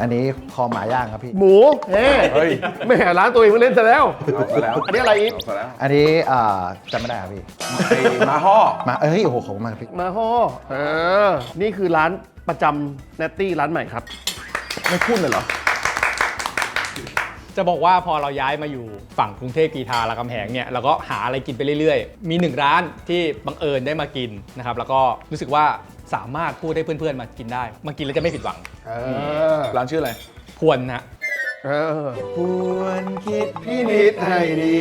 อันนี้คอหมาย่างครับพี่ หมูเฮ้เฮ้ยแม่ร้านตัวเองมาเล่นซะแล้ว เอาซะแล้วอันนี้อะไรอีก เาซะแล้วอันนี้อ่าจำไม่ได้ครับพี่ ไอ้มาห่อมาเอ้ยโอ้โหขอบคุณมากครับพี่ มาฮ่อเออ นี่คือร้านประจำเนตตี้ร้านใหม่ครับ ไม่พูดเลยเหรอ จะบอกว่าพอเราย้ายมาอยู่ฝั่งกรุงเทพกรีฑารามคำแหงเนี่ยเราก็หาอะไรกินไปเรื่อยๆ มีหนึ่งร้านที่บังเอิญได้มากินนะครับแล้วก็รู้สึกว่า สามารถพูดให้เพื่อนๆมากินได้ มากินแล้วจะไม่ผิดหวัง เออร้านชื่ออะไรพวนนะ เออควรคิดพี่นิดให้ดี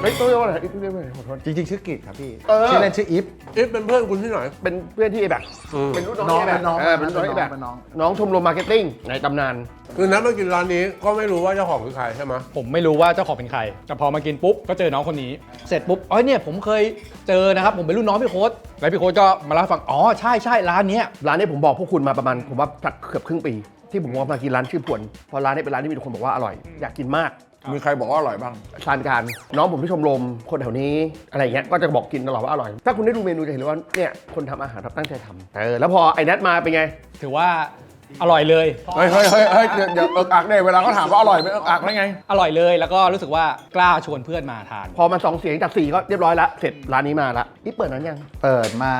เฮ้ยต้องเรียกว่าอะไรอีกเรียกว่าอะไรขอโทษ จริงๆ ชื่อกิจครับพี่ เออ ชื่อเล่นชื่ออีฟเอ๊ะเป็นเพื่อนคุณที่ไหนเป็นเพื่อนที่แบบเป็นรุ่นน้องน้องที่แบบเป็นน้องเออเป็นรุ่นน้องที่แบบเป็นน้อง น้องชมรมมาร์เก็ตติ้งในตำนาน คือนัดมากินร้านนี้ก็ไม่รู้ว่าเจ้าของคือใครใช่ไหมผมไม่รู้ว่าเจ้าของเป็นใคร แต่พอมากินปุ๊บ ก็เจอน้องคนนี้ เสร็จปุ๊บ อ๋อเนี่ยผมเคยเจอนะครับ ผมเป็นรุ่นน้องพี่โค้ดแล้วพี่โค้ดก็มาเล่าให้ฟัง อ๋อ ใช่ใช่ร้านเนี้ย ร้านนี้ผมบอกพวกคุณมาประมาณผมว่าสักเกือบครึ่งปี ที่ผมว่ามากินร้านชื่อพวนเพราะร้านนี้เป็นร้านที่มีคนบอกว่าอร่อย อยากกินมากมีใครบอกว่าอร่อยบ้างทานการน้องผมที่ชมรมคนแถวนี้อะไรอย่างเงี้ยก็จะบอกกินตลอดว่าอร่อย ถ้าคุณได้ดูเมนูจะเห็นเลยว่าเนี่ยคนทำอาหารตั้งใจทำเออแล้วพอไอ้นัทมาเป็นไง ถือว่า อร่อยเลย เฮ้ยเฮ้ยเฮ้ยเฮ้ยอย่าอย่าเอิกอักเนี่ยเวลาเขาถามว่าอร่อยไหมเอิกอักได้ไง อร่อยเลย แล้วก็รู้สึกว่ากล้าชวนเพื่อนมาทาน พอมาสองเสียงจากสี่ก็เรียบร้อยละเสร็จร้านนี้มาละนี่เปิดนั้นยัง เปิดมา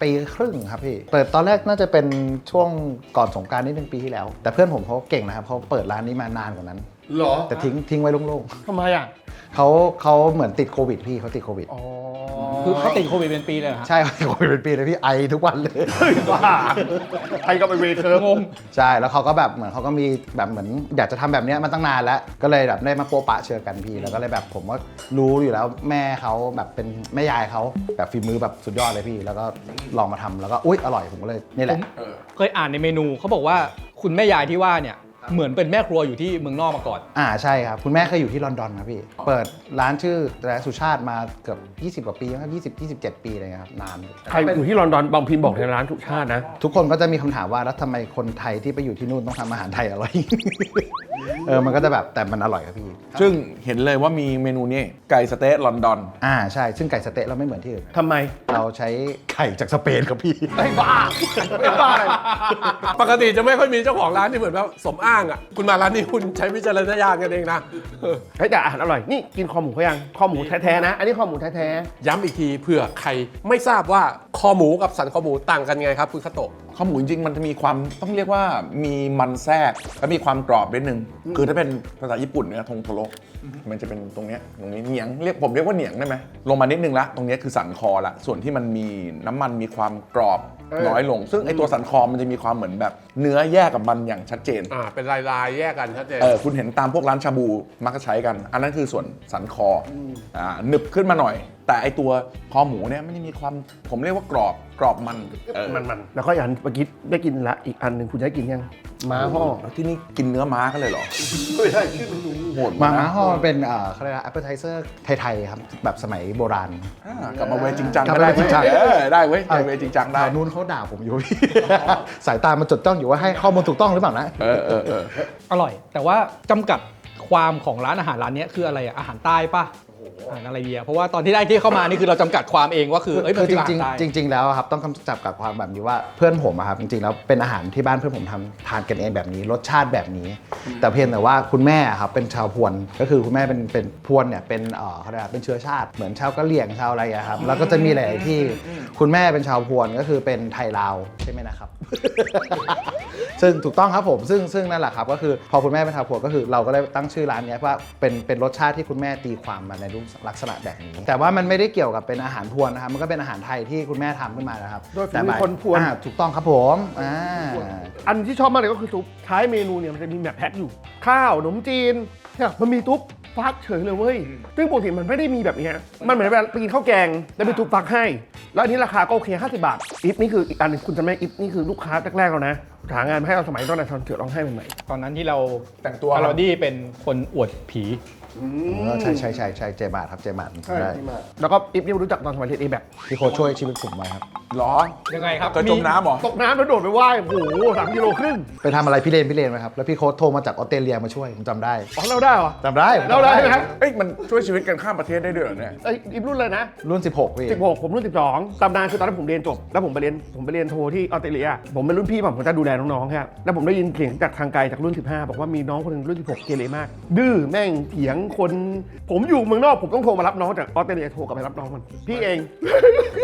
ปีครึ่งครับพี่ เปิดตอนแรกน่าจะเป็นช่วงก่อนสงกรารนิดนึงปีที่แล้ว แต่เพื่อนผมเขาเก่งนะครับเขาเปิดร้านนี้มานานกว่านั้น หรอแต่ทิ้งทิ้งไว้โล่งทำไมอะๆเขาเขาเหมือนติดโควิดพี่เขาติดโควิด อ๋อคือเขาติดโควิดเป็นปีเลยเหรอฮะใช่เขาติดโควิดเป็นปีเลยพี่ไอทุกวันเลยบ้าใครก็ไปเวทเธองง ใช่ แล้วเขาก็แบบเหมือนเขาก็มีแบบเหมือน อยากจะทำแบบเนี้ยมาตั้งนานแล้ว ก็เลยแบบได้มาโปะปะเชิญกันพี่ แล้วก็เลยแบบผมก็รู้อยู่แล้วแม่เขาแบบเป็นแม่ยายเขาแบบฝีมือแบบสุดยอดเลยพี่ แล้วก็ลองมาทำแล้วก็อุ๊ยอร่อยผมก็เลยนี่แหละ เคยอ่านในเมนูเขาบอกว่าคุณแม่ยายที่ว่าเนี่ย เหมือนเป็นแม่ครัวอยู่ที่เมืองนอกมาก่อน อ่าใช่ครับ คุณแม่เคยอยู่ที่ลอนดอนครับพี่ เปิดร้านชื่อร้านสุชาติมาเกือบ20 กว่าปีครับ20 27 ปีเลยครับนานใครอยู่ที่ลอนดอนบางพิมพ์บอกในร้านทุกชาตินะ ทุกคนก็จะมีคำถามว่าแล้วทำไมคนไทยที่ไปอยู่ที่นู่นต้องทำอาหารไทยอร่อย เออมันก็จะแบบแต่มันอร่อยครับพี่ ซึ่งเห็นเลยว่ามีเมนูนี้ไก่สะเต๊ะลอนดอน อ่าใช่ซึ่งไก่สะเต๊ะเราไม่เหมือนที่อื่น ทำไม เราใช้ไข่จากสเปนครับพี่ ไอ้บ้าไอ้บ้าอะไรปกติจะไม่ค่อยมีเจ้าของร้านที่เหมือนแบบสมอ้างอะ คุณมาร้านนี้คุณใช้วิจารณญาณกันเองนะเออเฮ้ยแต่อาหารอร่อย นี่กินคอหมูเขายัง คอหมูแท้ๆนะ อันนี้คอหมูแท้ย้ำอีกทีเผื่อใครไม่ทราบว่าคอหมูกับสันคอหมูต่างกันไงครับ คุณคาโตะ ข้าวหมูจริงๆ มันจะมีความต้องเรียกว่ามีมันแทรก และมีความกรอบนิดนึง คือถ้าเป็นภาษาญี่ปุ่นเนี่ยทงโทโร่ มันจะเป็นตรงเนี้ยตรงนี้เหนียงเรียกผมเรียกว่าเหนียงได้ไหมลงมานิดนึงละตรงเนี้ยคือสันคอละส่วนที่มันมีน้ำมันมีความกรอบน้อยลง ซึ่งไอตัวสันคอมันจะมีความเหมือนแบบ เนื้อแยกกับมันอย่างชัดเจน อ่าเป็นลายลายๆแยกกันชัดเจน เออคุณเห็นตามพวกร้านชาบูมักจะใช้กัน อันนั้นคือส่วนสันคอออ่าหนึบขึ้นมาหน่อย แต่ไอตัวคอหมูเนี่ยไม่ได้มีความผมเรียกว่ากรอบกรอบมันเออๆมันๆแล้วก็อย่างเมื่อกี้ได้กินละอีกอันหนึ่งคุณจะได้กินยังม้าห่อแล้วที่นี่กินเนื้อม้ากันเลยเหรอไม่ใช่ชื่อเมนูโหดมามาม่ากห่อมันเป็นเอ่อเขาเรียกว่า appetizer ไทยๆครับแบบสมัยโบราณ อ่ากลับมาเวจริงจังกลับก็มาได้เวจริงจัง เออได้เว้ยได้เวจริงจังได้ทางนู้นเขาด่าผมอยู่พี่สายตามันจดจ้องอยู่ว่าให้ข้อมูลถูกต้องหรือเปล่านะ เออเออเออ อร่อย แต่ว่าจำกัดความของร้านอาหารร้านเนี้ยคืออะไรอะอาหารใต้ปะ อาหารอะไรเบียเพราะว่าตอนที่ได้ที่เข้ามานี่คือเราจำกัดความเองว่าคือเอ้ยมันคือคือจอาหาริงรใต้ๆจริง ๆ แล้วครับต้องกำจับกับความแบบนี้ว่าเพื่อนผมอะครับจริงๆแล้วเป็นอาหารที่บ้านเพื่อนผมทำทานกันเองแบบนี้รสชาติแบบนี้ แต่เพียงแต่ว่าคุณแม่อะครับเป็นชาวพวนก็คือคุณแม่เป็นเป็นพวนเนี่ยเป็นเอ่อเขาเรียกว่าเป็นเชื้อชาติเหมือนชาวกะเหรี่ยงชาวอะไรอะครับแล้วก็จะมีหลายๆที่คุณแม่เป็นชาวพวนก็คือเป็นไทยลาวใช่ไหมนะครับ ซึ่งถูกต้องครับผมซึ่งซึ่งนั่นแหละครับก็คือพอคุณแม่เป็นชาวพวนก็คือเราก็เลยตั้งชื่อร้านเนี้ยว่าเป็นเป็นรสชาติที่คุณแม่ตีความมาในรูปลักษณะแบบนี้ แต่ว่ามันไม่ได้เกี่ยวกับเป็นอาหารพวนนะครับ มันก็เป็นอาหารไทยที่คุณแม่ทำขึ้นมานะครับโดยฝีแต่มือคนพวน อ่าถูกต้องครับผมอ่า อันที่ชอบมากเลยก็คือซุปท้ายเมนูเนี่ยมันจะมีแบบแพ็คอยู่ ข้าวขนมจีนเนี่ยมันมีทุบฟักเฉยเลยเว้ยซึ่งปกติมันไม่ได้มีแบบเนี้ยมันเหมือนเวลาไปกินข้าวแกงแล้วมีทุบฟักให้ แล้วอันนี้ราคาก็โอเค 50 บาทอิฟนี่คืออีกอันหนึงคุณจะไม่อิฟนี่คือลูกค้าแรกๆแล้วนะหางานมาให้เราสมัยตอนนั้นตอนเกิดร้องไห้ใหม่ตอนนั้นที่เราแต่งตัวพาราดี้เป็นคนอวดผีเออใช่ใช่ใช่ใช่เจมาร์ครับเจมาร์ๆใช่ได้ที่มาแล้วก็อิฟนี่รู้จักตอนสมัยเรียนเอแบบพี่โค้ชช่วยชีวิตผมไว้ครับ หรอยังไงครับ เคยจมน้ำเหรอ ตกน้ำแล้วโดดไปว่ายโอ้โหสามกิโลครึ่งไปทำอะไรพี่เลนพี่เลนไหมครับ แล้วพี่โค้ชโทรมาจากออสเตรเลียมาช่วยผมจำได้อ๋อเราได้เหรอจำได้ผมเราแล้วใช่ไหมเอ้ยมันช่วยชีวิตกันข้ามประเทศได้ด้วยเหรอเนี่ย ไอ้อิฟรุ่นเลยนะ รุ่น 16พี่ 16 ผมรุ่น 12ตำนานคือตอนนั้นผมเรียนจบ แล้วผมไปเรียนผมไปเรียนโทที่ออสเตรเลีย ผมเป็นรุ่นพี่ผมผมจะดูแลน้องๆครับแล้วผมได้ยินเสียงจากทางไกลจากรุ่น 15 บอกว่ามีน้องคนหนึงรุ่น 16 เกเรมาก ดื้อแม่งเถียงคน ผมอยู่เมืองนอกผมต้องโทรมารับน้องจากออสเตรเลียโทรกลับไปรับน้องมันพี่เอง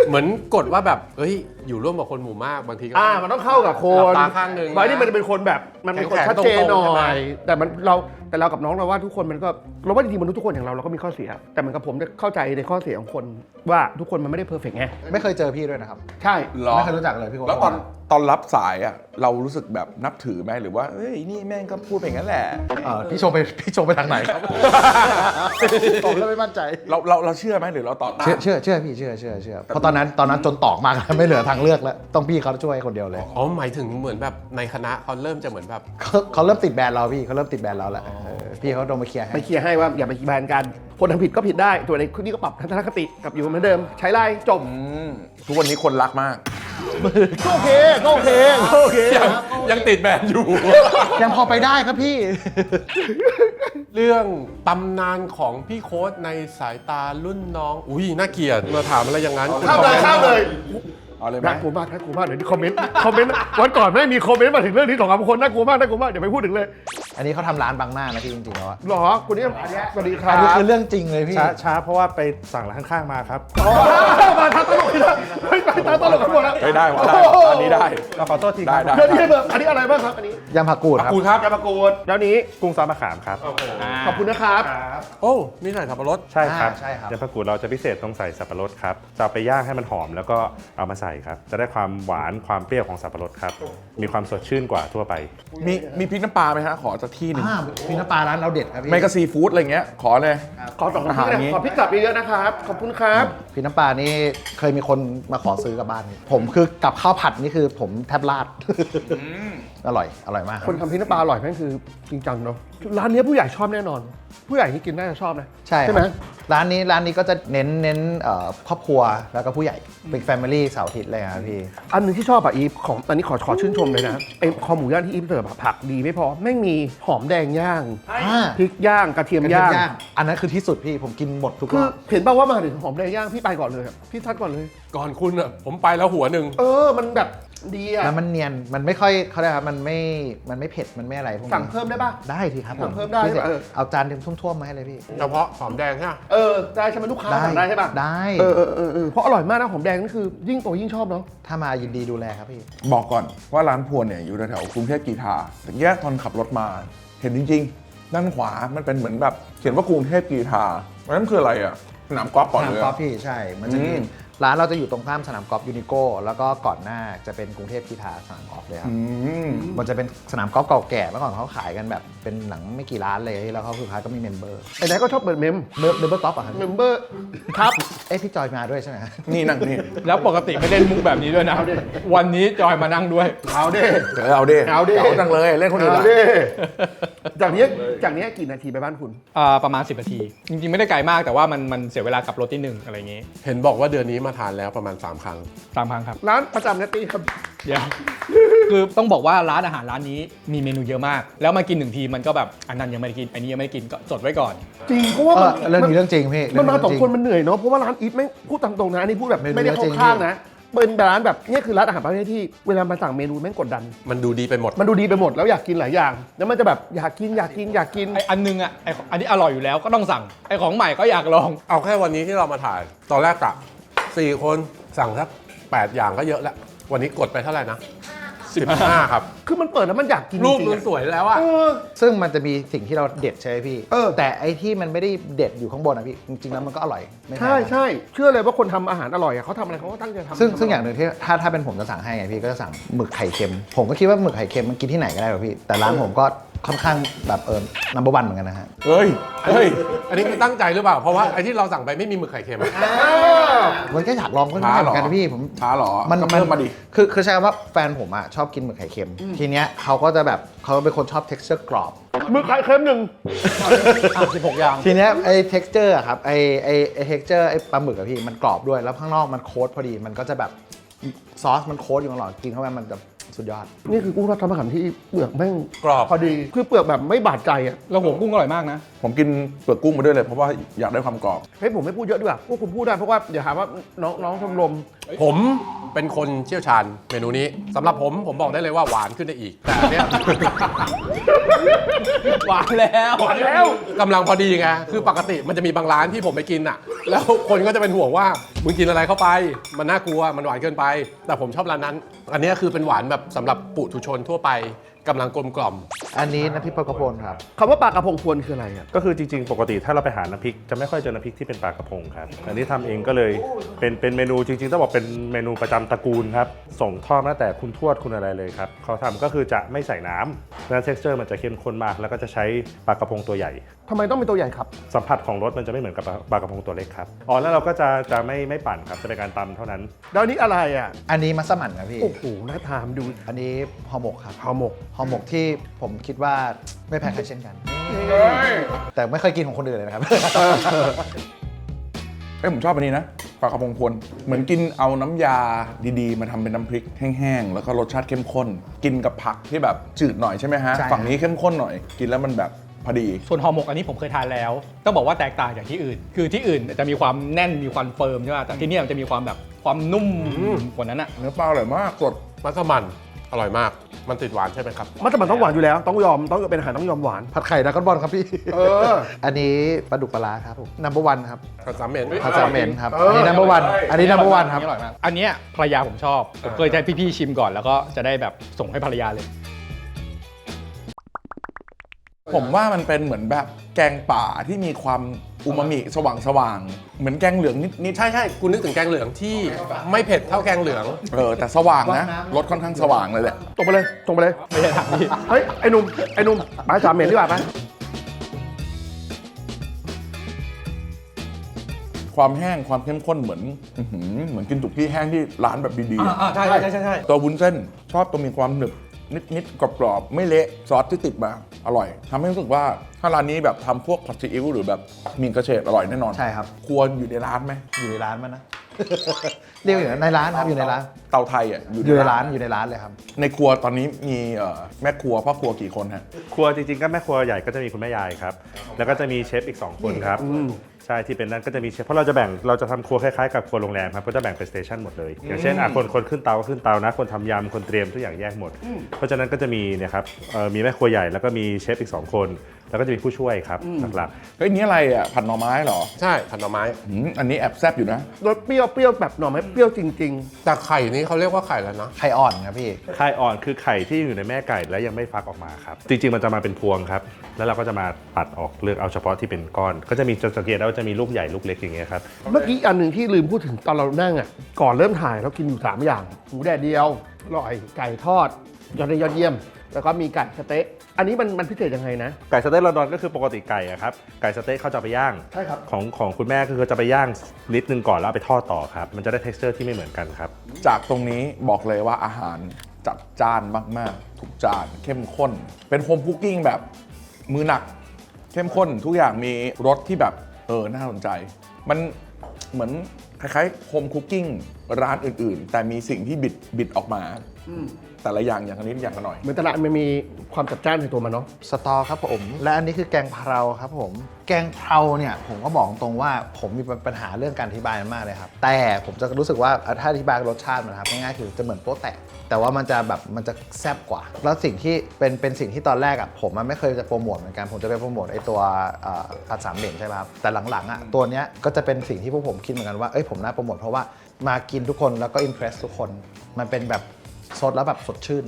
เหมือนกฎว่าแบบเฮ้ย อยู่ร่วมกับคนหมู่มากบางทีก็ อ่ามันต้องเข้ากับคนหลับตาข้างหนึ่งไว้นี่มันเป็นคนแบบมันเป็นคนแข็งๆชัดเจนหน่ตรงๆใช่ไหมอยแต่มันเราแต่เรากับน้องเราว่าทุกคนมันก็เราว่าจริงๆมนุษย์ทุกคนอย่างเราเราก็มีข้อเสีย แต่มันกับผมจะเข้าใจในข้อเสียของคนว่าทุกคนมันไม่ได้เพอร์เฟกต์ไงไม่เคยเจอพี่ด้วยนะครับ ใช่ หรอไม่เคยรู้จักเลยพี่โค้ชแล้วตอนตอนรับสายอะเรารู้สึกแบบนับถือไหมหรือว่าเอ้ยนี่แม่งก็พูดไปอย่างนั้นแหละ เออพี่ชมไปพี่ชมไปทางไหนครับ ผมก็ไม่มั่นใจ เราเราเราเชื่อไหมหรือเราต่อต้าเชื่อน เชื่อเชื่อพี่เชื่อเชื่อเชื่อเพราะตอนนั้นตอนนั้นจนตอกมากแล้วไม่เหลือทางเลือกแล้ว ต้องพี่เขาช่วยคนเดียวเลยอ๋อหมายถึงเหมือนแบบในคณะเขาเริ่มจะเหมือนแบบ เขาเขาเริ่มติดแบรนด์เราพี่เขาเริ่มติดแบรนด์เราแหละเออพี่เขาโดนมาเคลียร์ให้ ไปเคลียร์ให้ว่าอย่าไปแบนกัน คนทำผิดก็ผิดได้ตัวในคนนี้ก็ปรับทัศนคติกลับอยู่เหมือนเดิม ใช้ไล่จบอืมทุกวันนี้คนรักมาก ก็โอเคก็โอเคก็โอเคยังยังติดแบนอยู่ ยังพอไปได้ครับพี่ เรื่องตำนานของพี่โค้ดในสายตารุ่นน้อง อุ้ยน่าเกลียดมาถามอะไรอย่างนั้นคุณข้ามเลยคอมมนต์ข้ามเลย เอาเลยไหม น่ากลัวมากน่ากลัวมากเดี๋ยวนี้คอมเมนต์คอมเมนต์วันก่อนไม่มีคอมเมนต์มาถึงเรื่องนี้สองสามคนน่ากลัวมากน่ากลัวมากเดี๋ยวไปพูดถึงเลยอันนี้เขาทำร้านบางหน้านะพี่จริงๆแล้วอะหรอคุณนี่สวัสดีครัอับนนี้คือเรื่องจริงเลยพี่ช้าช้าเพราะว่าไปสั่งร้านข้างๆมาครับ อ๋อมาทางตลกอีกแล้วเฮ้ยมาทางตลกกันหมดแล้วเฮ้ยได้วะได้อันนี้ได้ เราขอโทษทีคได้รับได้ เดี๋ยวนี้แบบอันนี้อะไรบ้างครับอันนี้ยำผักกูดครับคุณครับยามากูดแล้วนี้กุ้งซอสมะขามครับขอบคุณนะครับ โอ้มีใส่สับปะรด ใช่ครับอ่าใช่ครับยำผักกูดเราจะพิเศษตรงใส่สับปะรดครับจะเอาไปย่างให้มันหอมแล้วก็เอามาใส่ครับจะได้ความหวานความเปรี้ยวของสับปะรดครับ มีความสดชื่นกว่าทั่วไป มีมีพริกน้ำปลาไหมฮะ ขอสักที่หนึ่งอ่าพี่น้ำปลาร้านเราเด็ดครับพี่ไม่ก็ซีฟู้ดอะไรเงี้ย ขอเลย ขอสองอาหารพริกนี้นะขอพริกกลับเยอะๆนะครับ ขอบคุณครับ พี่น้ำปลานี่เคยมีคนมาขอซื้อกลับบ้าน ผมคือกับข้าวผัดนี่คือผมแทบลาด อร่อย อร่อยมากคครับนทำพริกน้ำปลาอร่อยแม่งคือจริงจังเนาะร้านเนี้ยผู้ใหญ่ชอบแน่นอน ผู้ใหญ่ที่กินน่าจะชอบนะใช่ใช่ไหมครับร้านนี้ร้านนี้ก็จะเน้นเน้นเอ่อครอบครัวแล้วก็ผู้ใหญ่เป็นแฟมิลี่เสาร์อาทิตย์เลยครับพี่ อันหนึงที่ชอบอะอีฟของอันนี้ขอขอชื่นชมเลยนะไอ้คอหมูย่างที่อีฟเสิร์ฟอะผักดีไม่พอแม่งมีหอมแดงย่างอ่า พริกย่างกระเทียมกระเทียย่ามงย่าง อันนั้นคือที่สุดพี่ผมกินหมดทุกคืรออบเห็นป่าวว่ามาถึงหอมแดงย่างพี่ไปก่อนเลยอะพี่ทัดก่อนเลย ก่อนคุณอะผมไปแล้วหัวหนึ่ง เออมันแบบ ดีอะแล้วมันเนียนมันไม่ค่อยเขาเรียกครับมันไม่มันไม่เผ็ดมันไม่อะไรพวกนี้สั่งเพิ่มได้ป่ะได้ทีครับผสั่มงเพิ่มได้พิเศษเออ เอาจานเต็มท่วมๆมาให้เลยพี่ เฉพาะหอมแดงใช่ไหมเออได้ใช่ไหมลูกค้าสั่งได้ใช่ป่ะได้ เออเออเออเออเพราะอร่อยมากนะหอมแดงนี่คือยิ่งโตยิ่งชอบเนาะ ถ้ามายินดีดูแลครับพี่ บอกก่อนว่าร้านพวนเนี่ยอยู่แถวๆกรุงเทพกีทาแต่แยกตอนขับรถมา เห็นจริงๆ ด้านขวามันเป็นเหมือนแบบ เขียนว่ากรุงเทพกีทาอันนั้นคืออะไรอะสนามกอล์ฟก่อนสนามเลยกออะล์ฟพี่ใช่ มันจะมีอืม ร้านเราจะอยู่ตรงข้ามสนามกอล์ฟยูนิโก้แล้วก็ก่อนหน้าจะเป็นกรุงเทพกีฬาสนามกอล์ฟเลยครับอืมมันจะเป็นสนามกอล์ฟเก่าแก่เมื่อก่อนเขาขายกันแบบเป็นหลังไม่กี่ร้านเลยแล้วเขาสุดท้ายก็มีเมมเบอร์ไอ้ไหนก็ชอบเปิดเมมเมมเบอร์กอล์ฟอะครับเมมเบอร์ครับเอ้ยพี่จอยมาด้วยใช่ไหมนี่นั่งนี่แล้วปกติไม่เล่นมุกแบบนี้ด้วยนะวันนี้จอยมานั่งด้วยเอาเด้เดี๋ยวเอาดิเอาดิเอาจังเลยเล่นคนอื่นเอาละเด้จากนี้จากนี้กี่นาทีไปบ้านคุณอ่าประมาณ 10นาทีจริงๆไม่ได้ไกลมากแต่ว่ามันมันเสียเวลากับรถที่หนึ่งอะไรอย่างงี้ เห็นบอกว่าเดือนนี้มาทานแล้วประมาณ 3 ครั้ง ตามพังครับ ร้านประจำนัตตี้ครับ เดี๋ยว คือต้องบอกว่าร้านอาหารร้านนี้มีเมนูเยอะมาก แล้วมากินหนึ่งทีมันก็แบบอันนั้นยังไม่ได้กินอันนี้ยังไม่ได้กินก็จดไว้ก่อน จริงเพราะว่าเอมันอเรื่องนี้เรื่องจริงพี่มันมาเรื่สองจริคนมันเหนื่อยเนาะเพราะว่าร้านอีทไม่งพูดตามตรงนะอันนี้พูดแบบเมนูไม่ได้จริเข้างข้างพี่นะเป็นร้านแบบเนี่ยคือร้านอาหารประเภทที่เวลามาสั่งเมนูแม่งกดดัน มันดูดีไปหมด มันดูดีไปหมดแล้วอยากกินหลายอย่าง แล้วมันจะแบบอยากกินอยากกินอยากกิน ไออันนึงอะไออันนี้อร่อยอยู่แล้วก็ต้องสั่งไอของใหม่ก็อยากลอง เอาแค่วันนี้ที่เรามาถ่าย ตอนแรกกะ สี่คนสั่งสักแปดอย่างก็เยอะแล้ว วันนี้กดไปเท่าไหร่นะสิบห้าครับ คือมันเปิดแล้วมันอยากกินรูปจริงๆมันอะ สวยแล้วอะ เออซึ่งมันจะมีสิ่งที่เราเด็ดใช่ไหมพี่ เออ แต่ไอ้ที่มันไม่ได้เด็ดอยู่ข้างบนอะพี่ จริงๆแล้วมันก็อร่อยไม่แพ้ใช่กันใช่เชื่อเลยว่าคนทำอาหารอร่อยอะเขาทำอะไรเขาก็ตั้งใจทำซึ่งซึ่งอย่างหนึ่งที่ถ้าถ้าเป็นผมจะสั่งให้ไงพี่ก็จะสั่งหมึกไข่เค็ม ผมก็คิดว่าหมึกไข่เค็มมันกินที่ไหนก็ได้หรอกพี่ แต่ร้านผมก็ ค่อนข้างแบบเออ number one เหมือนกันนะฮะ เฮ้ย เฮ้ย อันนี้คือตั้งใจหรือเปล่า เพราะว่าไอ้ที่เราสั่งไปไม่มีหมึกไข่เค็มอะมันก็อยากลองก็ท้าได้เหเหรมืออนกันพี่ผมท้าเหรอก็เพิ่มมาดิคือคือใช้คำว่าแฟนผมอะชอบกินหมึกไข่เค็ม ทีเนี้ยเขาก็จะแบบเขาเป็นคนชอบ texture กรอบ มือไข่เค็มหนึ่ง16อย่าง ทีเนี้ยไอ้ texture อะครับไอ้ไอ้ไอ้ texture ไอ้ปลาหมึกอะพี่มันกรอบด้วยแล้วข้างนอกมันโค้ดพอดีมันก็จะแบบซอสมันโค้ดอยู่ตลอดกินเข้าไปมันแบบ สุดยอด นี่คือกุ้งทอดทำอาหารที่เปลือกแม่งกรอบ พอดี คือเปลือกแบบไม่บาดใจอะแล้วหัวกุ้งอร่อยมากนะ ผมกินเปลือกกุ้งมาด้วยเลยเพราะว่าอยากได้ความกรอบ เฮ้ยผมไม่พูดเยอะดีกว่าพวกคุณพูดได้เพราะว่าเดี๋ยวหาว่าน้องน้องชมรม ผมเป็นคนเชี่ยวชาญเมนูนี้สำหรับผมผมบอกได้เลยว่าหวานขึ้นได้อีก แต่อันเนี้ย หวานแล้วหวานแล้วกำลังพอดีไงคือปกติมันจะมีบางร้านที่ผมไปกินอะ แล้วคนก็จะเป็นห่วงว่ามึงกินอะไรเข้าไป มันน่ากลัวมันหวานเกินไป แต่ผมชอบร้านนั้น อันเนี้ยคือเป็นหวานแบบสำหรับปุถุชนทั่วไป กำลังกลมกล่อม อันนี้น้ำพริกปลากระพงครับ คำว่าปลากระพงพวนคืออะไรอะก็คือจริงๆ ปกติถ้าเราไปหาน้ำพริกจะไม่ค่อยเจอน้ำพริกที่เป็นปลากระพงครับ อันนี้ทำเองก็เลยเป็นเป็นเมนูจริงๆต้องบอกเป็นเมนูประจำตระกูลครับ ส่งทอดมาตั้งแต่คุณทวดคุณอะไรเลยครับเขาทำก็คือจะไม่ใส่น้ำนั้น texture มันจะเข้มข้นมาก แล้วก็จะใช้ปลากระพงตัวใหญ่ ทำไมต้องเป็นตัวใหญ่ครับ สัมผัสของรสมันจะไม่เหมือนกับปลากระพงตัวเล็กครับอ๋อแล้วเราก็จะจะไม่ไม่ปั่นครับจะเป็นการตำเท่านั้น แล้วอันนี้อะไรอะ อันนี้มัสมั่นครับพี่ โอ้โหน่าทานดูอันนี้ห่อหมกครับห่อหมกห่อหมกที่ผมคิดว่าไม่แพ้ใครเช่นกัน แต่ไม่เคยกินของคนอื่นเลยนะครับ เอ้ยผมชอบอันนี้นะปลากระพงพวนเหมือนกินเอาน้ำยาดีๆ มาทำเป็นน้ำพริกแห้งๆ แล้วก็รสชาติเข้มข้น กินกับผักที่แบบจืดหน่อยใช่ไหมฮะ ใช่ ฝั่งนี้เข้มข้นหน่อย กินแล้วมันแบบพอดี ส่วนห่อหมกอันนี้ผมเคยทานแล้ว ต้องบอกว่าแตกต่างจากที่อื่น คือที่อื่นจะมีความแน่นมีความเฟิร์มใช่ไหมแต่ที่เนี่ยมันจะมีความแบบความนุ่มกว่านั้นอะเนื้อปลาอร่อยมากสดมัสมั่นอร่อยมาก มันติดหวานใช่ไหมครับมัสมั่นต้องหวานอยู่แล้ว ต้องยอมต้องเป็นอาหารต้องยอมหวาน ผัดไข่ดรากอนบอลครับพี่ เออ อันนี้ปลาดุกปลาร้าครับนัมเบอร์วันครับผัดสามเหม็นผัดสามเหม็นครับเอออัอันนี้นัมเบอร์วัน อันนี้นัมเบอร์วันครับอร่อยมากอันเนี้ยภรรยาผมชอบ ผมเคยให้พี่ๆชิมก่อนแล้วก็จะได้แบบส่งให้ภรรยาเลย ผมว่ามันเป็นเหมือนแบบแกงป่าที่มีความ อูมามิสว่างๆเหมือนแกงเหลืองนิดใช่ใช่คุณนึกถึงแกงเหลืองที่ไม่เผ็ดเท่าแกงเหลือง ๆเออแต่สว่างนะรสค่อนข้างสว่างเลยแหละตรงไปเลยตรงไปเลย ไม่ใช่ถามพี่เฮ้ย ไอ้หนุ่ม ไอ้หนุ่มไปสามเหม็นดีกว่าไปความแห้งความเข้มข้นเหมือนอื้อหือเหมือนกินจุกี้แห้งที่ร้านแบบดีๆอะใช่ใช่ใช่ใช่ตัววุ้นเส้นชอบตัวมีความหนึบ นิดๆกรอบๆไม่เละซอสที่ติดมาอร่อยทำให้รู้สึกว่าถ้าร้านนี้แบบทำพวกผัดซีอิ๊วหรือแบบหมีกระเฉดอร่อยแน่นอนใช่ครับครัวอยู่ในร้านไหมอยู่ในร้านมันนะ เรียกอยู่ในร้านครับอยู่ในร้าน เตาไทยอะอยู่ในร้านอยู่ในร้านเลยครับ ในครัวตอนนี้มีเอ่อแม่ครัวพ่อครัวกี่คนฮะ ครัวจริงๆก็แม่ครัวใหญ่ก็จะมีคุณแม่ยายครับ แล้วก็จะมีเชฟอีก 2 คนครับ ใช่ที่เป็นนั่นก็จะมีเชฟเพราะเราจะแบ่งเราจะทำครัวคล้ายๆกับครัวโรงแรมครับก็จะแบ่งเป็นสเตชันหมดเลย อย่างเช่นอะคนคนขึ้นเตาก็ขึ้นเตานะ คนทำยำคนเตรียมทุกอย่างแยกหมด เพราะฉะนั้นก็จะมีเนี่ยครับเอ่อมีแม่ครัวใหญ่แล้วก็มีเชฟอีก 2 คน แล้วก็จะมีผู้ช่วยครับหลักๆเฮ้ยนี่อะไรอะผัดหน่อไม้เหรอใช่ผัดหน่อไม้อืมอันนี้แอบแซบอยู่นะรสเปรี้ยวเปรี้ยวแบบหน่อไม้เปรี้ยวจริงแต่ไข่นี้เขาเรียกว่าไข่แล้วนะไข่อ่อนครับพี่ไข่อ่อนคือไข่ที่อยู่ในแม่ไก่และยังไม่ฟักออกมาครับ จริง ๆ มันจะมาเป็นพวงครับ แล้วเราก็จะมาตัดออกเลือกเอาเฉพาะที่เป็นก้อน ก็จะมีจะสังเกตได้ว่าจะมีลูกใหญ่ลูกเล็กอย่างเงี้ยครับๆเมื่อกี้อันหนึ่งที่ลืมพูดถึงตอนเรานั่งอะก่อนเริ่มถ่ายเรากินอยู่3อย่างหมูแดดเดียวอร่อยไก่ทอดยอดเยี่ยมยอดเยี่ยม แล้วก็มีไก่สะเต๊ะ อันนี้มันมันพิเศษยังไงนะ ไก่สเต๊กลอนดอนก็คือปกติไก่อะครับไก่สเต๊กเขาจะเอาไปย่าง ใช่ครับ ของของคุณแม่ก็คือจะไปย่างนิดนึงก่อนแล้วเอาไปทอดต่อครับ มันจะได้ texture ที่ไม่เหมือนกันครับ จากตรงนี้บอกเลยว่าอาหารจัดจ้านมาก ๆ ทุกจานเข้มข้น เป็นโฮมคุกกิ้งแบบมือหนัก เข้มข้นทุกอย่างมีรสที่แบบเออน่าสนใจ มันเหมือนคล้ายๆโฮมคุกกิ้งร้านอื่น ๆ แต่มีสิ่งที่บิดบิดออกมา แต่ละอย่างอย่างละนิดอย่างละหน่อย เหมือนตลาดมันมีความจัดจ้านในตัวมันเนาะ สตอครับผม และอันนี้คือแกงเพราครับผม แกงเพราเนี่ยผมก็บอกตรงว่าผมมีปัญหาเรื่องการอธิบายมันมากเลยครับ แต่ผมจะรู้สึกว่าถ้าอธิบายรสชาติมันนะครับง่ายๆคือจะเหมือนโป๊ะแตก แต่ว่ามันจะแบบมันจะแซ่บกว่า แล้วสิ่งที่เป็นเป็นสิ่งที่ตอนแรกอะผมมันไม่เคยจะโปรโมทเหมือนกันผมจะไปโปรโมทไอตัวเอ่อผัดสามเหลี่ยมใช่ไหมครับแต่หลังๆอะตัวเนี้ยก็จะเป็นสิ่งที่พวกผมคิดเหมือนกันว่าเอ้ยผมน่าโปรโมทเพราะว่ามากินทุกคนแล้วก็อิมเพรสทุกคน มันเป็นแบบ สดแล้วแบบสดชื่น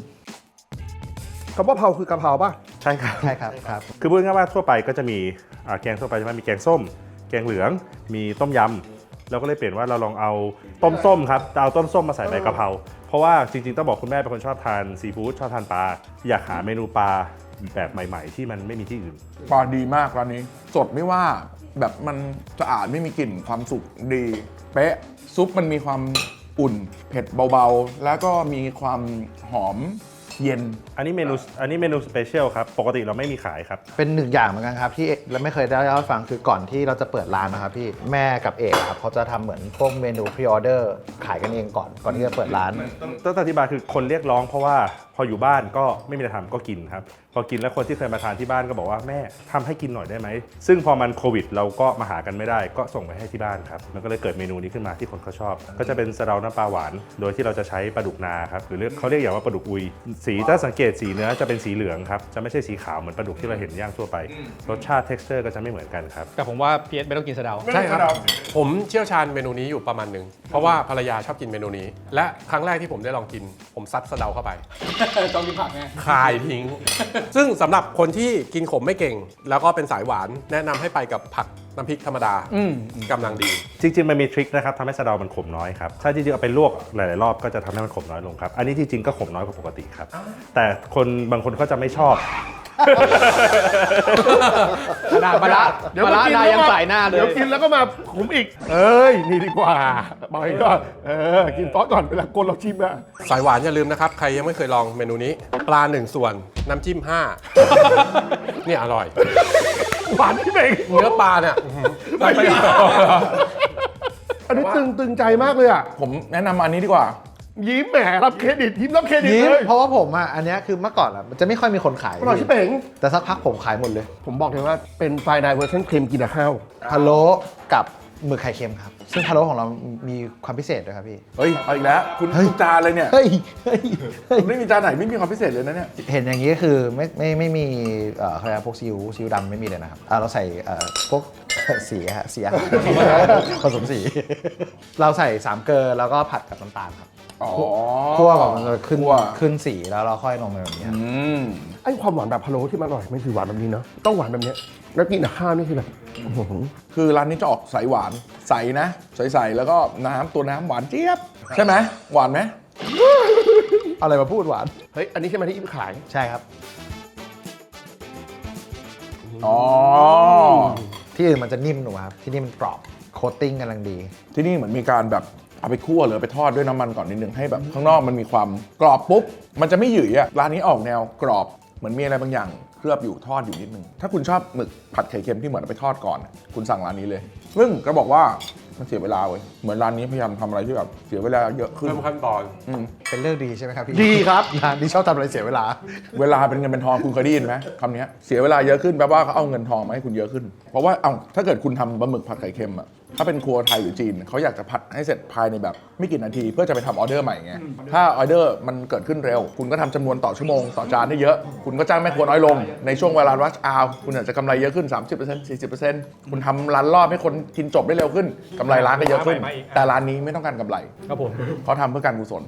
คำว่าเผาคือกะเพราป่ะ ใช่ครับ ใช่ครับครับ คือพูดง่ายๆว่าทั่วไปก็จะมีอ่าแกงทั่วไปใช่ไหมมีแกงส้ม แกงเหลือง มีต้มยำเราก็เลยเปลี่ยนว่าเราลองเอาต้มส้มครับเอาต้มส้มมาใส่ใบกะเพราเพราะว่าจริงๆต้องบอกคุณแม่เป็นคนชอบทานซีฟู้ดชอบทานปลาอยากหาเมนูปลาแบบใหม่ๆ ที่มันไม่มีที่อื่น ปลาดีมากร้านนี้ สดไม่ว่าแบบมันสะอาดไม่มีกลิ่นความสุกดี เป๊ะซุปมันมีความ อุ่น เผ็ดเบาๆ แล้วก็มีความหอมเย็น อันนี้เมนูอันนี้เมนูสเปเชียลครับ ปกติเราไม่มีขายครับ เป็นหนึ่งอย่างเหมือนกันครับที่เราไม่เคยได้เล่าให้ฟังคือก่อนที่เราจะเปิดร้านนะครับพี่แม่กับเอกอะครับเขาจะทำเหมือนพวกเมนูพรีออเดอร์ขายกันเองก่อนก่อนที่จะเปิดร้าน ต้องอธิบายคือคนเรียกร้องเพราะว่าพออยู่บ้านก็ไม่มีอะไรทำก็กินครับ พอกินแล้วคนที่เคยมาทานที่บ้านก็บอกว่าแม่ทำให้กินหน่อยได้ไหม ซึ่งพอมันโควิดเราก็มาหากันไม่ได้ ก็ส่งไปให้ที่บ้านครับ มันก็เลยเกิดเมนูนี้ขึ้นมาที่คนเขาชอบ ก็จะเป็นสะเดาน้ำปลาหวาน โดยที่เราจะใช้ปลาดุกนาครับหรือเรียกเขาเรียกอย่างว่าปลาดุกอุย สีถ้าสังเกตสีเนื้อจะเป็นสีเหลืองครับ จะไม่ใช่สีขาวเหมือนปลาดุกที่เราเห็นย่างทั่วไป รสชาติ texture ก็จะไม่เหมือนกันครับ แต่ผมว่าพีเอสไม่ต้องกินสะเดา ใช่ครับ ผมเชี่ยวชาญเมนูนี้อยู่ประมาณหนึ่ง เพราะว่าภรรยาชอบกินเมนูนี้ และครั้งแรกที่ผมได้ลองกิน ผมซัดสะเดาเข้าไป ต้องกินผักไงคายทิ้ง ซึ่งสำหรับคนที่กินขมไม่เก่ง แล้วก็เป็นสายหวาน แนะนำให้ไปกับผัก น้ำพริกธรรมดาอืมกำลังดี จริงๆมันมีทริคนะครับทำให้สะเดามันขมน้อยครับถ้าจริงๆเอาไปลวกหลายๆรอบก็จะทำให้มันขมน้อยลงครับ อันนี้จริงๆก็ขมน้อยกว่าปกติครับ แต่คนบางคนก็จะไม่ชอบขนาดปลาละเดี๋ยวปลามาละกินนาแล้วยังก็ใส่หน้าเลเดี๋ยวยกินแล้วก็มาขุมอีก เอ้ย นี่ดีกว่าบอยก็เออ กินซอสก่อนเวลาคนเราชิมอะสายหวานอย่าลืมนะครับ ใครยังไม่เคยลองเมนูนี้ ปลาหนึ่งส่วน น้ำจิ้มห้า เนี่ยอร่อย หวานที่เบงเนื้อปลาเนี่ยอื้อหือใส่ไปอีกอันนี้ตึงตึงใจมากเลยอะ ผมแนะนำอันนี้ดีกว่า ยิ้มแหมรับเครดิตยิ้มรับเครดิตยิ้มเลยเพราะว่าผมอะอันเนี้ยคือเมื่อก่อนอะมันจะไม่ค่อยมีคนขายอร่อยชิบเป๋งแต่สักพักผมขายหมดเลยผมบอกเลยว่าเป็นไฟน์ไดเวอร์ชันเค็มกินกับข้าวพะโล้กับ หมึกไข่เค็มครับ ซึ่งพะโล้ของเรามีความพิเศษด้วยครับพี่ เฮ้ยเอาอีกแล้วคุณเฮ้ยทุกจานเลยเนี่ยเฮ้ยเฮ้ยเฮ้ยคุณไม่มีจานไหนไม่มีความพิเศษเลยนะเนี่ยเห็นอย่างนี้ก็คือไม่ไม่ไม่มีเอ่อเขาเรียกว่าพวกซีอิ๊วซีอิ๊วดำไม่มีเลยนะครับอ่าเราใส่เอ่อพวก สีฮะสีอาหารผสมสี เราใส่สามเกลือแล้วก็ผัดกับน้ำตาลครับ อ๋อคั่วก่อนมันจะขึ้นคั่วขึ้นสีแล้วเราค่อยลงไปแบบนี้ครับอืมไอ้ความหวานแบบพะโล้ที่มันอร่อยไม่คือหวานแบบนี้เนาะต้องหวานแบบเนี้ยแล้วกินกับข้าวนี่คือแบบโอ้โหคือร้านนี้จะออกใสหวานใสนะใสๆแล้วก็น้ำตัวน้ำหวานเจี๊ยบ ใช่ไหมหวานไหมอะไรมาพูดหวาน เฮ้ยอันนี้ใช่ไหมที่อิมขาย ใช่ครับ อ๋อ ที่อื่นมันจะนิ่มหนูครับที่นี่มันกรอบโคตติ้งกำลังดี ที่นี่เหมือนมีการแบบ เอาไปคั่วหรือไปทอดด้วยน้ำมันก่อนนิดนึงให้แบบข้างนอกมันมีความกรอบปุ๊บ มันจะไม่หยืดอะร้านนี้ออกแนวกรอบเหมือนมีอะไรบางอย่างเคลือบอยู่ทอดอยู่นิดนึง ถ้าคุณชอบหมึกผัดไข่เค็มที่เหมือนเอาไปทอดก่อน คุณสั่งร้านนี้เลย ซึ่งก็บอกว่ามันเสียเวลาเว้ยเหมือนร้านนี้พยายามทำอะไรที่แบบเสียเวลาเยอะขึ้นเพิ่มขั้นตอน อืมเป็นเรื่องดีใช่ไหมครับพี่ดีครับ ร้านที่ชอบทำอะไรเสียเวลา เวลาเป็นเงินเป็นทองคุณเคยได้ยินไหมคำเนี้ยเสียเวลาเยอะขึ้นแปลว่าเขาเอาเงินทองมาให้คุณเยอะขึ้น เพราะว่าเอาถ้าเกิดคุณทำบะหมึกผัดไข่เค็มอะถ้าเป็นครัวไทยหรือจีนเขาอยากจะผัดให้เสร็จภายในแบบ ไม่กี่นาทีเพื่อจะไปทำออเดอร์ใหม่ไงถ้าออเดอร์มันเกิดขึ้นเร็ว คุณก็ทำจำนวนต่อชั่วโมงต่อจานได้เยอะ คุณก็จ้างแม่ครัวน้อยลงในช่วงเวลา rush hour คุณอาจจะกำไรเยอะขึ้น 30% 40%คุณทำร้านรอบให้คนกินจบได้เร็วขึ้นกำไรร้านก็เยอะขึ้นแต่ร้านนี้ไม่ต้องการกำไรครับผมเขาทำเพื่อการกุศล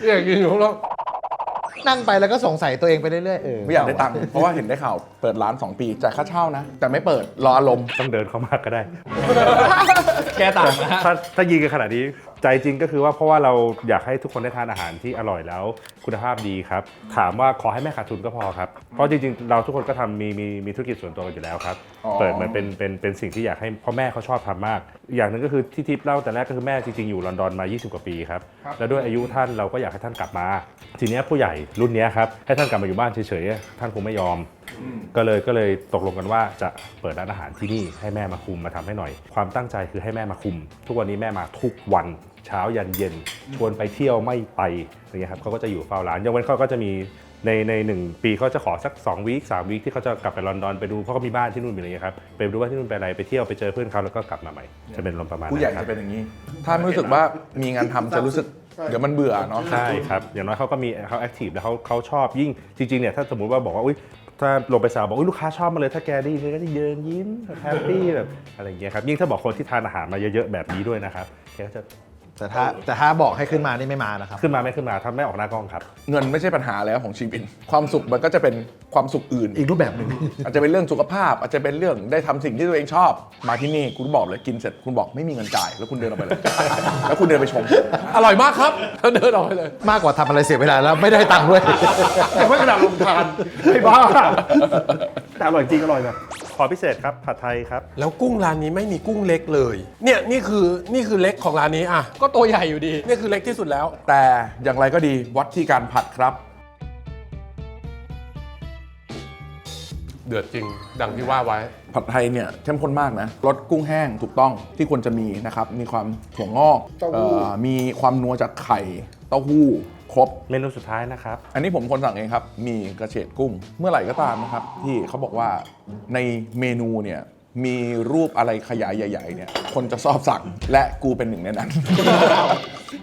เนี่ยกินอยู่ข้างนอกนั่งไปแล้วก็สงสัยตัวเองไปเรื่อยๆเออไม่อยากได้ตังค์เพราะว่าเห็นได้ข่าวเปิดร้าน 2 ปีจ่ายค่าเช่านะ แต่ไม่เปิดรออารมณ์ต้องเดินเข้ามาก็ได้ แก้ต่างนะฮะ ถ้าถ้ายิงกันขนาดนี้ ใจจริงก็คือว่าเพราะว่าเราอยากให้ทุกคนได้ทานอาหารที่อร่อยแล้วคุณภาพดีครับถามว่าขอให้ไม่ขาดทุนก็พอครับเพราะจริงๆ เราทุกคนก็ทำมีมีมีธุรกิจส่วนตัวกันอยู่แล้วครับอ๋อ เปิดเหมือนเป็นเป็นเป็นสิ่งที่อยากให้พ่อแม่เขาชอบทำมาก อย่างหนึ่งก็คือที่ทิพย์เล่าแต่แรกก็คือแม่จริงๆอยู่ลอนดอนมา 20 กว่าปีครับแล้วด้วยอายุท่านเราก็อยากให้ท่านกลับมา ทีเนี้ยผู้ใหญ่รุ่นเนี้ยครับให้ท่านกลับมาอยู่บ้านเฉยๆท่านคงไม่ยอม ก็เลยก็เลยตกลงกันว่าจะเปิดร้านอาหารที่นี่ให้แม่มาคุมมาทำให้หน่อย ความตั้งใจคือให้แม่มาคุม ทุกวันนี้แม่มาทุกวัน เช้ายันเย็นชวนไปเที่ยวไม่ไปอะไรเงี้ยครับเขาก็จะอยู่เฝ้าร้านยกเว้นเขาก็จะมีในในหนึ่งปีเขาจะขอสัก2วีคสามวีคที่เขาจะกลับไปลอนดอนไปดูเพราะเขามีบ้านที่นู่นมีอะไรเงี้ยครับไปดูว่าที่นู่นเป็นอะไรไปเที่ยวไปเจอเพื่อนเขาแล้วก็กลับมาใหม่จะเป็นลมณ์ประมาณผู้ใหญ่นั้นครัจะบเป็นอย่างนี้ ถ้าไม่รู้สึกว่ามีงานทำจะรู้สึกเดี๋ยวมันเบื่อเนาะ ใช่ครับอย่างน้อยเขาก็มีเขาแอคทีฟแล้วเขาเขาชอบยิ่งจริงๆเนี่ยถ้าสมมติว่าบอกว่าอุ้ยถ้าลงไปสาวบอกอุ้ยลูกค้าชอบมาเลยถ้าแกได้ยินก็จะเยินยิ้มแฮปปี้แบบอะไรอย่างเงี้ยครับยิ่งถ้าบอกคนที่ทานอาหารมาเยอะๆแบบนี้ด้วยนะครับแกก็จะ แต่ถ้าแต่ถ้าบอกให้ขึ้นมานี่ไม่มานะครับ ขึ้นมาไม่ขึ้นมาถ้าไม่ออกหน้ากล้องครับ เงินไม่ใช่ปัญหาแล้วของชีวิต ความสุขมันก็จะเป็นความสุขอื่น อีกรูปแบบหนึ่ง อาจจะเป็นเรื่องสุขภาพ อาจจะเป็นเรื่องได้ทำสิ่งที่ตัวเองชอบ มาที่นี่คุณบอกเลยกินเสร็จคุณบอกไม่มีเงินจ่าย แล้วคุณเดินออกไปเลย แล้วคุณเดินไปชม อร่อยมากครับแล้วเดินออกไปเลย มากกว่าทำอะไรเสียเวลาแล้วไม่ได้ตังค์ด้วยยังไม่กระดับลงทานไอ้บ้าแต่อร่อยจริงอร่อยแบบข อพิเศษครับผัดไทยครับ แล้วกุ้งร้านนี้ไม่มีกุ้งเล็กเลย เนี่ยนี่คือนี่คือเล็กของร้านนี้อะก็ตัวใหญ่อยู่ดีนี่คือเล็กที่สุดแล้ว แต่อย่างไรก็ดีวัดที่การผัดครับ เดือดจริง ดังที่ว่าไว้ ผัดไทยเนี่ยเข้มข้นมากนะรสกุ้งแห้งถูกต้องที่ควรจะมีนะครับ มีความถั่วงอกออมีความนัวจากไข่เต้าหู้ ครบ เมนูสุดท้ายนะครับ อันนี้ผมคนสั่งเองครับ มีกระเฉดกุ้ง เมื่อไหร่ก็ตามนะครับ ที่เขาบอกว่าในเมนูเนี่ยมีรูปอะไรขยายใหญ่ ๆ เนี่ย คนจะชอบสั่งและกูเป็นหนึ่งในนั้น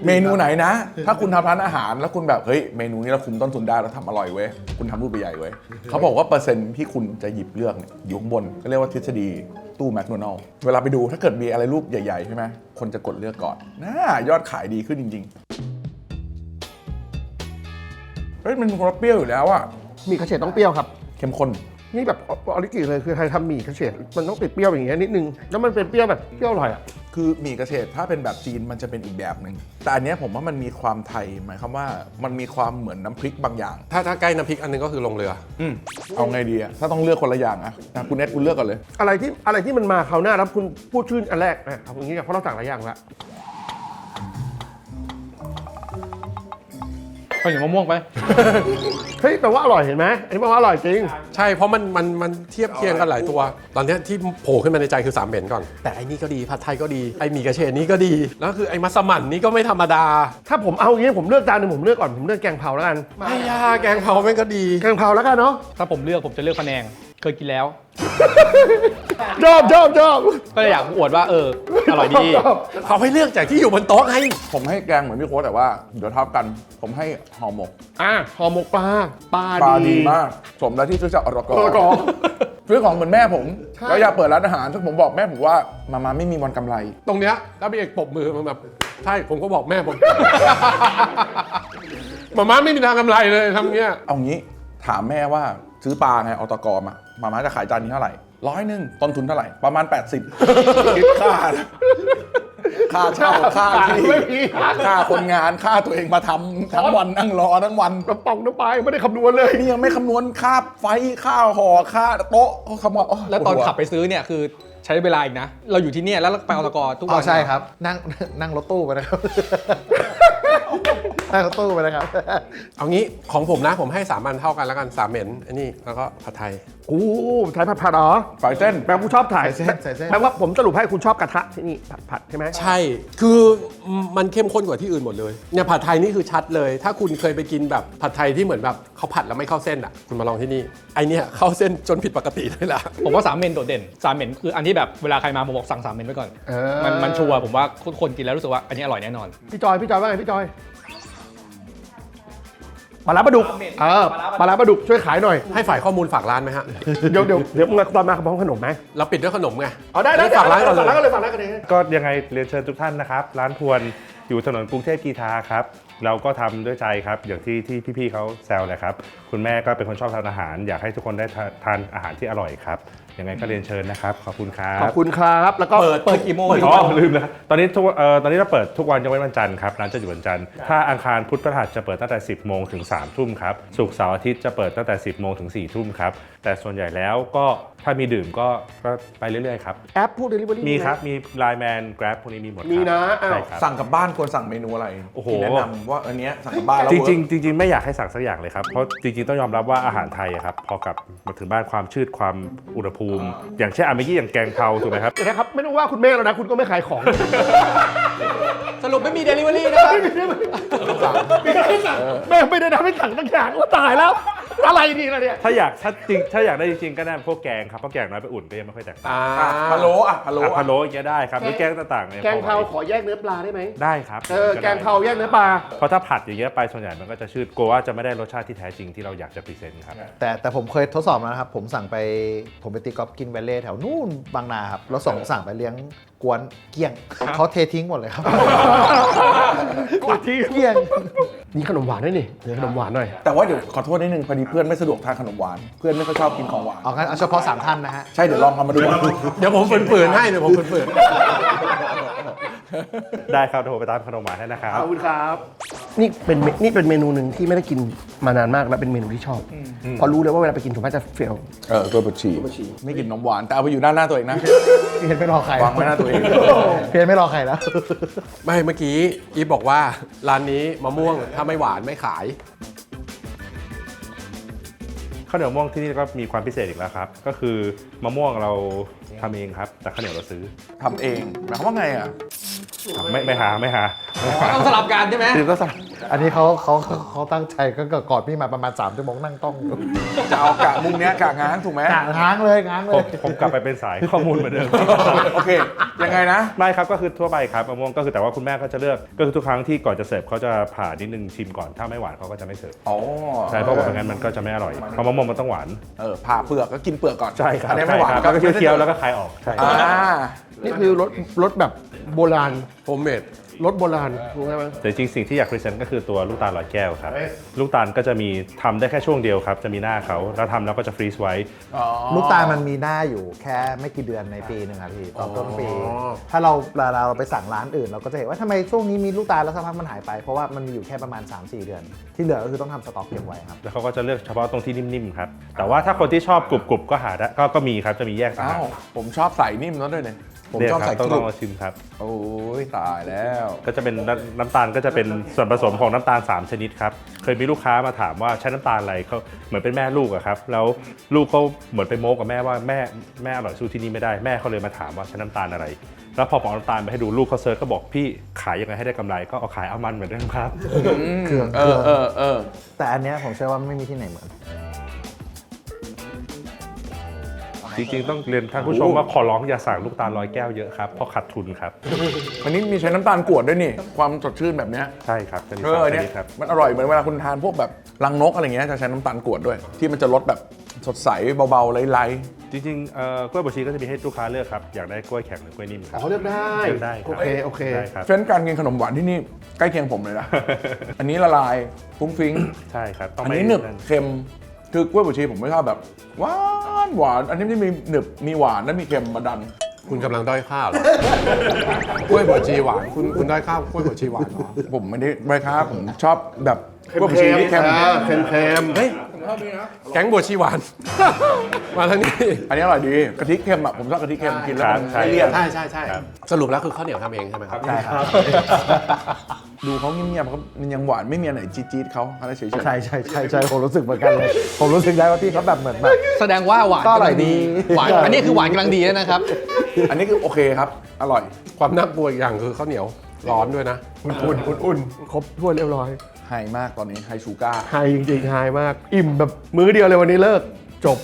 เมนูไหนนะ ถ้าคุณทำร้านอาหารแล้วคุณแบบเฮ้ยเมนูนี้เราคุมต้นทุนได้เราทำอร่อยเว้ยคุณทำรูปใหญ่ๆเว้ยเขาบอกว่าเปอร์เซ็นต์ที่คุณจะหยิบเลือกเนี่ยอยู่ข้างบนก็เรียกว่าทฤษฎีตู้แมคโดนัลล์เวลาไปดูถ้าเกิดมีอะไรรูปใหญ่ๆใช่ไหมคนจะกดเลือกก่อนน่ายอดขายดีขึ้นจริงๆเฮ้ยมันมีความเปรี้ยวอยู่แล้วอะมีกระเฉดต้องเปรี้ยวครับ เข้มข้น นี่แบบออริจิเลยคือใครทำหมี่กระเฉดมันต้องติดเปรี้ยวอย่างเงี้ยนิดนึง แล้วมันเป็นเปรี้ยวแบบเปรี้ยวอร่อยอะ คือหมี่กระเฉดถ้าเป็นแบบจีนมันจะเป็นอีกแบบหนึ่งแต่อันเนี้ยผมว่ามันมีความไทยหมายความว่ามันมีความเหมือนน้ำพริกบางอย่าง ถ้าถ้าใกล้น้ำพริกอันนึงก็คือลงเรือ อืมเอาไงดีอะถ้าต้องเลือกคนละอย่างอะอะคุณเน็ตคุณเลือกก่อนเลย อะไรที่อะไรที่มันมาคราวหน้าแล้วคุณพูดชื่ออันแรกอะเอาอย่างงี้กันเพราะเราสั่งหลายอย่างละาวเหนียวมะม่วงไป เฮ้ยแปลว่าอร่อยเห็นไหมอันนี้แปลว่าอร่อยจริง ใช่เพราะมันมันมันเทียบเคียงกันหลายตัว ตอนเนี้ยที่โผล่ขึ้นมาในใจคือสามเหม็นก่อน แต่ไอ้นี่ก็ดีผัดไทยก็ดีไอ้หมี่กระเฉดนี่ก็ดี แล้วคือไอ้มัสมั่นนี่ก็ไม่ธรรมดาถ้าผมเอาอย่างงี้ผมเลือกจานหนึ่งผมเลือกก่อนผมเลือกแกงเผาแล้วกัน ไอ้ยาแกงเผาแม่งก็ดี แกงเผาแล้วกันเนาะถ้าผมเลือกผมจะเลือกพะแนง เคยกินแล้ว ชอบชอบชอบก็เลยอยากอวดว่าเอออร่อยดีชอบเขาให้เลือกจากที่อยู่บนโต๊ะไงผมให้แกงเหมือนพี่โค้ดแต่ว่า เดี๋ยวเท่ากัน ผมให้ห่อหมกอะห่อหมกปลาปลาปลาดีมาก สมแล้วที่ซื้อจากอรกอรกซื้อของเหมือนแม่ผมใช่แล้วอยากเปิดร้านอาหารซึ่งผมบอกแม่ผมว่ามามาไม่มีวันกำไร ตรงเนี้ยแล้วพี่เอกปรบมือมันแบบใช่ผมก็บอกแม่ผมมาม่าไม่มีทางกำไรเลยทำเงี้ย เอางี้ถามแม่ว่าซื้อปลาไงอตกมามาม่าจะขายจานนี้เท่าไหร่ ร้อยหนึ่งต้นทุนเท่าไหร่ ประมาณ 80คิดค่า ค่าเช่าค่าที่ไม่มี ค่าคนงานค่าตัวเองมาทำทั้งวันนั่งรอทั้งวันน้ำปองน้ำปลายังไม่ได้คำนวณเลย นี่ยังไม่คำนวณค่าไฟค่าห่อค่าโต๊ะโอ้คำว่าโแล้วตอนปวดหัวขับไปซื้อเนี่ยคือใช้เวลาอีกนะ เราอยู่ที่เนี่ยแล้วเราไปอตกทุกอ๋วัอนใช่ครับ นั่งนั่งรถตู้ไปนะครับ นั่งรถตู้ไปนะครับ เอางี้ของผมนะผมให้สามอันเท่ากันแล้วกันสามเหม็นอันนี้แล้วก็ผัดไทยโอ้ใช้ผัดผัดเหรอไฟเส้น แปลว่าคุณชอบถ่ายใส่เส้นใส่เส้น แปลว่าผมสรุปให้คุณชอบกระทะที่นี่ผัดผัดใช่ไหมใช่ คือมันเข้มข้นกว่าที่อื่นหมดเลยเนี่ยผัดไทยนี่คือชัดเลย ถ้าคุณเคยไปกินแบบผัดไทยที่เหมือนแบบเขาผัดแล้วไม่เข้าเส้นอะ คุณมาลองที่นี่ ไอเนี่ยเข้าเส้นจนผิดปกติเลยล่ะ ผมว่าสามเมนโดดเด่นสามเมนคืออันที่แบบเวลาใครมาผมบอกสั่งสามเมนไว้ก่อน เออ มันมันชัวร์ผมว่าทุกคนกินแล้วรู้สึกว่าอันนี้อร่อยแน่นอน พี่จอยพี่จอยว่าไงพี่จอย ปลาร้าปลาดุกเออปลาร้าปลาดุกช่วยขายหน่อย ให้ฝ่ายข้อมูลฝากร้านไหมฮะ เดี๋ยวเดี๋ยวเดี๋ยวมึงตอนมาพร้อมขนมไหมเราปิดด้วยขนมไง เอาได้ได้ฝากร้านก่อนเลย ฝากร้านกันเลยฝากร้านกันเลยก็ยังไงเรียนเชิญทุกท่านนะครับ ร้านพวนอยู่ถนนกรุงเทพกีทาครับ เราก็ทำด้วยใจครับ อย่างที่ที่พี่ๆเขาแซวเลยครับ คุณแม่ก็เป็นคนชอบทานอาหาร อยากให้ทุกคนได้ทานทานอาหารที่อร่อยครับ ยังไงก็เรียนเชิญนะครับ ขอบคุณครัขอบบคุณครับ แล้วก็เปิดเปิดกี่โมงอ๋อลืมแล้วตอนนี้ทุกเอ่อตอนนี้เราเปิดทุกวันยกเว้นวันจันทร์ครับร้านจะอยู่วันจันทร์ถ้าอังคารพุธพฤหัสจะเปิดตั้งแต่ 10 โมงถึง 3 ทุ่มครับศุกร์เสาร์อาทิตย์จะเปิดตั้งแต่ 10 โมงถึง 4 ทุ่มครับแต่ส่วนใหญ่แล้วก็ถ้ามีดื่มก็ก็ไปเรื่อยๆครับ แอปพวกเดลิเวอรี่มีครับ มี Line Man Grab พวกนี้มีหมดครับมีนะอ้าว ใช่ครับ สั่งกลับบ้านควรสั่งเมนูอะไรโอ้โห ที่แนะนำว่าอันเนี้ยสั่งกลับบ้านแล้วจเวิริงร์กๆจริงๆ ไม่อยากให้สั่งสักอย่างเลยครับ เพราะจริงๆ ต้องยอมรับว่าอาหารไทยอะครับ พอกลับมาถึงบ้านความชืดความอุณหภูมิ อย่างเช่นอะเมื่อกี้อย่างแกงเผาถูกไหมครับ เดี๋ยวนะครับ ไม่ต้องว่าคุณแม่แล้วนะ คุณก็ไม่ขายของ สรุปไม่มีเดลิเวอรี่นะครับแม่ไม่ได้ทำให้สั่งตั้งอย่างว่าตายแล้ว อะไรนี่ล่ะเนี่ยถ้าอยากถ้าจริงถ้าอยากได้จริงๆก็แนะนำพวกแกงครับเพราะแกงน้อยไปอุ่นก็ยังไม่ค่อยแตกต่างอ่าอะพะโล้อะพะโล้อะอะพะโล้อย่างเงี้ยได้ครับหรือแกงต่างๆเนี่ยแกงเผาพอขอแยกเนื้อปลาได้ไหมได้ครับเออแกงเผาแยกเนื้อปลา เพราะถ้าผัดอย่างเงี้ยไปส่วนใหญ่มันก็จะชืดกลัวว่าจะไม่ได้รสชาติที่แท้จริงที่เราอยากจะพรีเซนต์ครับ แต่แต่ผมเคยทดสอบมานะครับ ผมสั่งไปผมไปตีกอล์ฟกินแวลเล่แถวนู่นบางนาครับ แล้วส่งสั่งไปเลี้ยงกวนเกลี้ยงเขาเททิ้งหมดเลยครับ กวนทิ้ง เกลี้ยง มีขนมหวานด้วยนี่เดี๋ยวขนมหวานหน่อย แต่ว่าเดี๋ยวขอโทษนิดนึงพอดีเพื่อนไม่สะดวกทานขนมหวาน เพื่อนไม่ค่อยชอบกินของหวาน เอางั้นเอาเฉพาะสามท่านนะฮะ ใช่เดี๋ยวลองทำมาดูเดี๋ยวผมฝืนๆให้เดี๋ยวผมฝืนได้ครับเดี๋ยวผมไปตามขนมหวานให้นะครับ ขอบคุณครับ นี่เป็นเมนี่เป็นเมนูหนึ่งที่ไม่ได้กินมานานมากแล้วเป็นเมนูที่ชอบเพอรู้เลยว่าเวลาไปกินผมว่าจะเฟลเออตัวบดชีไม่กินนมหวานแต่เอาไปอยู่ด้านหน้าตัวเองนะเพียนไม่รอใครวางไว้หน้าตัวเองเพียนไม่รอใครแล้วๆไม่เมื่อกี้อีฟบอกว่าร้านนี้มะม่วงถ้าไม่หวานไม่ขาย ข้าวเหนียวมะม่วงที่นี่ก็มีความพิเศษอีกแล้วครับ ก็คือมะม่วงเราทำเองครับ แต่ข้าวเหนียวเราซื้อทำเองหมายความว่าไงอะไม่ไม่หาไม่หาไม่หาต้องสลับกันใช่ไหม คือก็สั่ง อันนี้เขาเขาเขาตั้งใจก็กอดพี่มาประมาณ3ชั่วโมงนั่งต้องอยู่จะเอากะมุมเนี้ยกะง้างถูกไหมกะง้างเลยง้างเลผมย ผมกลับไปเป็นสายข้อมูลเหมือนเดิม โอเค ยังไงนะ ไม่ครับก็คือทั่วไปครับมะม่วงก็คือแต่ว่าคุณแม่ก็จะเลือกก็คือทุกครั้งที่ก่อนจะเสิร์ฟเขาจะผ่านิดนึงชิมก่อนถ้าไม่หวานเขาก็จะไม่เสิร์ฟอ๋อใช่เพราะว่าไม่งั้นมันก็จะไม่อร่อยเพราะมะม่วงมันต้องหวานเออผ่าเปลือกก็กินเปลือกก่อนใช่ครับอันนี้ไม่หวานใช่ครับก็เคี้ยวๆแล้วก็คายออกใช่ อ่า นี่คือรสรสแบบโบราณโฮมเมด รสโบราณถูกไหมแต่จริงๆสิ่งที่อยากพรีเซนต์ก็คือตัวลูกตาลลอยแก้วครับ ลูกตาลก็จะมีทำได้แค่ช่วงเดียวครับ จะมีหน้าเขาแล้วทำแล้วก็จะฟรีซไว้อ๋อลูกตาลมันมีหน้าอยู่แค่ไม่กี่เดือนในปีหนึ่งครับพี่ตอนต้นปีอ๋อถ้าเราเวลาเราไปสั่งร้านอื่น เราก็จะเห็นว่าทำไมช่วงนี้มีลูกตาลแล้วสักพักมันหายไป เพราะว่ามันมีอยู่แค่ประมาณ 3-4 เดือน ที่เหลือก็คือต้องทำสต็อกเก็บไว้ครับแล้วเขาก็จะเลือกเฉพาะตรงที่นิ่มๆครับแต่ว่าถ้าคนที่ชอบกรุบๆก็หาได้ก็ก็มีครับจะมีแยกต่างอ้าหากวผมชอบใส่นิ่มนั่นด้วยเนี่ย ผมเนี่ยชอบครับใส่ต้องกลรุอบงมาชิมครับ โอ้ยตายแล้ว ก็จะเป็นน้ำน้ำตาลก็จะเป็นส่วนผสมของน้ำตาล 3 ชนิดครับ เคยมีลูกค้ามาถามว่าใช้น้ำตาลอะไรเขาเหมือนเป็นแม่ลูกอะครับ แล้วลูกเขาเหมือนไปโม้กับแม่ว่าแม่แม่อร่อยสู้ที่นี่ไม่ได้แม่เขาเลยมาถามว่าใช้น้ำตาลอะไร แล้วพอผมเอาน้ำตาลไปให้ดูลูกเขาเซิร์ชก็บอกพี่ขายยังไงให้ได้กำไรก็เอาขายเอามันเหมือนเดิมครับ เครื่อง เออเออเออแต่อันเนี้ยผมเชื่อว่าไม่มีที่ไหนเหมือน จริงๆ ต้องเรียนท่านผู้ชมว่าขอร้องอย่าสั่งลูกตาลร้อยแก้วเยอะครับเพราะขาดทุนครับ วันนี้มีใช้น้ำตาลกรวดด้วยนี่ ความสดชื่นแบบเนี้ยใช่ครับจะมีเอสามอชเนี่ยนิดครับ มันอร่อยเหมือนเวลาคุณทานพวกแบบรังนกอะไรเงี้ยจะใช้น้ำตาลกรวดด้วย ที่มันจะลดแบบสดใสเบาๆไล่จริงๆเอ่อกล้วยบวชชีก็จะมีให้ลูกค้าเลือกครับ อยากได้กล้วยแข็งหรือกล้วยนิ่มคอ๋รับอเลือกได้เลือกได้คโอรับเคโอเค ได้ครับ ๆเฟ้นการกินขนมหวานที่นี่ใกล้เคียงผมเลยนะ อันนี้ละลายฟุ้งฟิ้ง ใช่ครับ ต้องอันไม่นี้หนึบนั่นเค็ม คือกล้วยบวชชีผมไม่ชอบแบบหวานหวานอันนี้ไม่มีหนึบมีหวานและมีเค็มมาดัน คุณกำลังด้อยข้าวเหรอกล้วยบวชชีหวานคุณคุณด้อยข้าวกล้วยบวชชีหวานเหรอผมไม่ได้ไม่ครับผมชอบแบบกล้วยบวชชีที่เค็มอ่าเค็มเค็มเฮ้ยแก๊งบวชชีหวาน มาทางนี้ อันนี้อร่อยดีกะทิเค็มอะผมชอบกะทิเค็มกินแล้วครับมันใช่ ไม่เลี่ยน ใช่ใช่ใช่สรุปแล้วคือข้าวเหนียวทำเองใช่ไหมครับ ใช่ครับ ดูเขาเงียบๆเขามันยังหวานไม่มีอันไหนจี๊ดๆเขาอะไรเฉยๆ ใช่ใช่ใช่ใช่ผมรู้สึกเหมือนกันเลย ผมรู้สึกได้ว่าพี่เขาแบบเหมือนแบบ แสดงว่าหวานก็อร่อยกำลังดี หวานอันนี้คือหวานกำลังดีแล้วนะครับ อันนี้คือโอเคครับ อร่อย ความน่ากลัวอีกอย่างคือข้าวเหนียวร้อนด้วยนะ อุ่นๆอุ่นครบถ้วนเรียบร้อยๆ ไฮมากตอนนี้ไฮชูการ์ ไฮจริงๆไฮมาก อิ่มแบบมื้อเดียวเลยวันนี้เลิกจบ